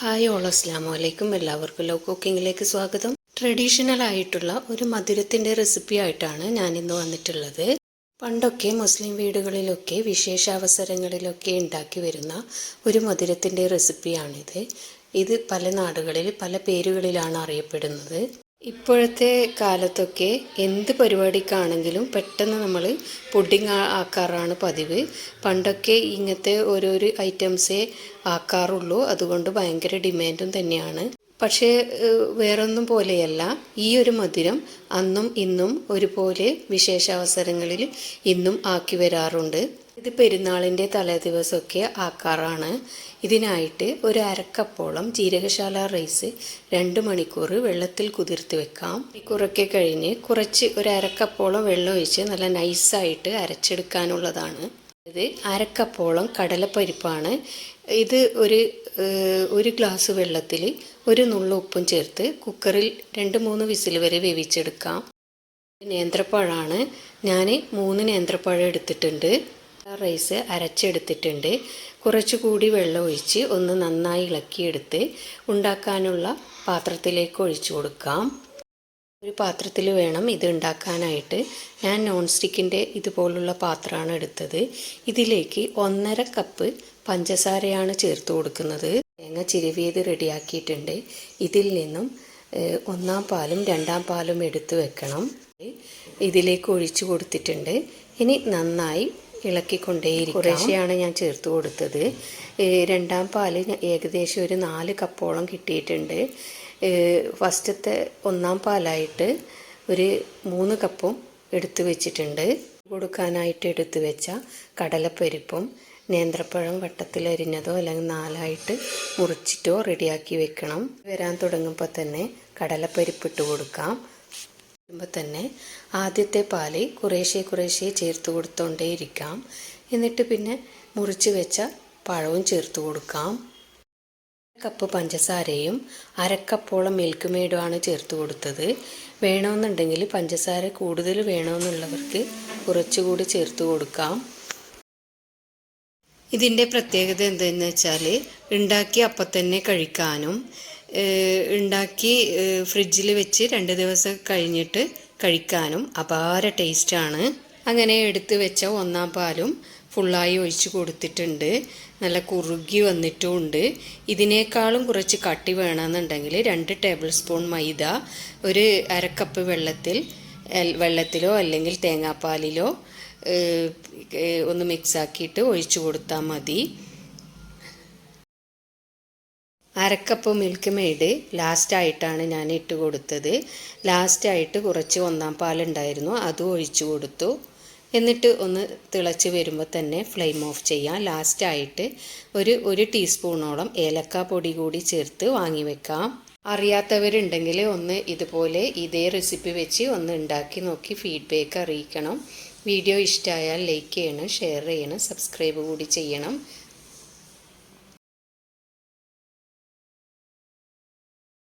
Hi all അസ്ലാം അലൈക്കും എല്ലാവർക്കും ലോ കുക്കിങ്ങിലേക്ക് സ്വാഗതം. ട്രഡീഷണൽ ആയിട്ടുള്ള ഒരു മധുരത്തിന്റെ റെസിപ്പി ആയിട്ടാണ് ഞാൻ ഇന്ന് വന്നിട്ടുള്ളത്. പണ്ടൊക്കെ മുസ്ലിം വീടുകളിലൊക്കെ വിശേഷ അവസരങ്ങളിലൊക്കെ ഉണ്ടാക്കി വരുന്ന ഒരു മധുരത്തിന്റെ റെസിപ്പിയാണിത്. ഇത് പല നാടുകളിൽ പല പേരുകളിലാണ് അറിയപ്പെടുന്നത്. ഇപ്പോഴത്തെ കാലത്തൊക്കെ എന്ത് പരിപാടിക്കാണെങ്കിലും പെട്ടെന്ന് നമ്മൾ പുഡിങ് ആക്കാറാണ് പതിവ്. പണ്ടൊക്കെ ഇങ്ങനത്തെ ഓരോരോ ഐറ്റംസേ ആക്കാറുള്ളൂ. അതുകൊണ്ട് ഭയങ്കര ഡിമാൻഡും തന്നെയാണ്. പക്ഷേ വേറൊന്നും പോലെയല്ല. ഈ ഒരു മധുരം അന്നും ഇന്നും ഒരുപോലെ വിശേഷാവസരങ്ങളിൽ ഇന്നും ആക്കി വരാറുണ്ട്. ഇത് പെരുന്നാളിന്റെ തലേദിവസമൊക്കെ ആക്കാറാണ്. ഇതിനായിട്ട് ഒരു അരക്കപ്പോളം ജീരകശാല റൈസ് രണ്ട് മണിക്കൂർ വെള്ളത്തിൽ കുതിർത്ത് വെക്കാം. മണിക്കൂറൊക്കെ കഴിഞ്ഞ് കുറച്ച് ഒരു അരക്കപ്പോളം വെള്ളം ഒഴിച്ച് നല്ല നൈസായിട്ട് അരച്ചെടുക്കാനുള്ളതാണ്. ഇത് അരക്കപ്പോളം കടലപ്പരിപ്പാണ്. ഇത് ഒരു ഒരു ഗ്ലാസ് വെള്ളത്തിൽ ഒരു നുള്ള ഉപ്പും ചേർത്ത് കുക്കറിൽ രണ്ട് മൂന്ന് വിസിൽ വരെ വേവിച്ചെടുക്കാം. നേന്ത്രപ്പഴമാണ് ഞാൻ മൂന്ന് നേന്ത്രപ്പഴം എടുത്തിട്ടുണ്ട്. റൈസ് അരച്ചെടുത്തിട്ടുണ്ട്. കുറച്ചുകൂടി വെള്ളം ഒഴിച്ച് ഒന്ന് നന്നായി ഇളക്കിയെടുത്ത് ഉണ്ടാക്കാനുള്ള പാത്രത്തിലേക്ക് ഒഴിച്ചു കൊടുക്കാം. ഒരു പാത്രത്തിൽ വേണം ഇത് ഉണ്ടാക്കാനായിട്ട്. ഞാൻ നോൺ സ്റ്റിക്കിന്റെ ഇതുപോലുള്ള പാത്രമാണ് എടുത്തത്. ഇതിലേക്ക് ഒന്നര കപ്പ് പഞ്ചസാരയാണ് ചേർത്ത് കൊടുക്കുന്നത്. തേങ്ങ ചിരവിയത് റെഡിയാക്കിയിട്ടുണ്ട്. ഇതിൽ നിന്നും ഒന്നാം പാലും രണ്ടാം പാലും എടുത്തു വെക്കണം. ഇതിലേക്ക് ഒഴിച്ചു കൊടുത്തിട്ടുണ്ട്. ഇനി നന്നായി ഇളക്കിക്കൊണ്ടേയിരിക്കും. കുറേശ്ശെയാണ് ഞാൻ ചേർത്ത് കൊടുത്തത്. രണ്ടാം പാൽ ഏകദേശം ഒരു നാല് കപ്പോളം കിട്ടിയിട്ടുണ്ട്. ഫസ്റ്റത്തെ ഒന്നാം പാലായിട്ട് ഒരു മൂന്ന് കപ്പും എടുത്തു വെച്ചിട്ടുണ്ട്. കൊടുക്കാനായിട്ട് എടുത്തു വെച്ച കടലപ്പരിപ്പും നേന്ത്രപ്പഴം വട്ടത്തിലരിഞ്ഞതോ അല്ലെങ്കിൽ നാലായിട്ട് മുറിച്ചിട്ടോ റെഡിയാക്കി വെക്കണം. വരാൻ തുടങ്ങുമ്പോൾ തന്നെ കടലപ്പരിപ്പ് ഇട്ട് കൊടുക്കാം. വരുമ്പോൾ തന്നെ ആദ്യത്തെ പാൽ കുറേശ്ശെ കുറേശ്ശെ ചേർത്ത് കൊടുത്തോണ്ടേയിരിക്കാം. എന്നിട്ട് പിന്നെ മുറിച്ച് വെച്ച പഴവും ചേർത്ത് കൊടുക്കാം. കപ്പ് പഞ്ചസാരയും അരക്കപ്പോളം മിൽക്ക് മെയ്ഡുമാണ് ചേർത്ത് കൊടുത്തത്. വേണമെന്നുണ്ടെങ്കിൽ പഞ്ചസാര കൂടുതൽ വേണമെന്നുള്ളവർക്ക് കുറച്ചുകൂടി ചേർത്ത് കൊടുക്കാം. ഇതിന്റെ പ്രത്യേകത എന്തെന്ന് വെച്ചാൽ ഉണ്ടാക്കി അപ്പം തന്നെ കഴിക്കാനും ഉണ്ടാക്കി ഫ്രിഡ്ജിൽ വെച്ച് രണ്ട് ദിവസം കഴിഞ്ഞിട്ട് കഴിക്കാനും അപാര ടേസ്റ്റാണ്. അങ്ങനെ എടുത്ത് വെച്ച ഒന്നാം പാലും ഫുള്ളായി ഒഴിച്ച് കൊടുത്തിട്ടുണ്ട്. നല്ല കുറുകി വന്നിട്ടുമുണ്ട് ഇതിനേക്കാളും കുറച്ച് കട്ടി വേണമെന്നുണ്ടെങ്കിൽ രണ്ട് ടേബിൾ സ്പൂൺ മൈദ ഒരു അരക്കപ്പ് വെള്ളത്തിൽ വെള്ളത്തിലോ അല്ലെങ്കിൽ തേങ്ങാപ്പാലിലോ ഒന്ന് മിക്സാക്കിയിട്ട് ഒഴിച്ചു കൊടുത്താൽ മതി. അരക്കപ്പ് മിൽക്ക് മെയ്ഡ് ലാസ്റ്റായിട്ടാണ് ഞാൻ ഇട്ട് കൊടുത്തത്. ലാസ്റ്റായിട്ട് കുറച്ച് ഒന്നാം പാലുണ്ടായിരുന്നു. അതും ഒഴിച്ചു കൊടുത്തു. എന്നിട്ട് ഒന്ന് തിളച്ച് വരുമ്പോൾ തന്നെ ഫ്ലെയിം ഓഫ് ചെയ്യാം. ലാസ്റ്റായിട്ട് ഒരു ഒരു ടീസ്പൂണോളം ഏലക്ക പൊടി കൂടി ചേർത്ത് വാങ്ങി വെക്കാം. അറിയാത്തവരുണ്ടെങ്കിൽ ഒന്ന് ഇതുപോലെ ഇതേ റെസിപ്പി വെച്ച് ഒന്ന് ഉണ്ടാക്കി നോക്കി ഫീഡ്ബാക്ക് അറിയിക്കണം. വീഡിയോ ഇഷ്ടമായാൽ ലൈക്ക് ചെയ്യണം ഷെയർ ചെയ്യണം സബ്സ്ക്രൈബ് കൂടി ചെയ്യണം.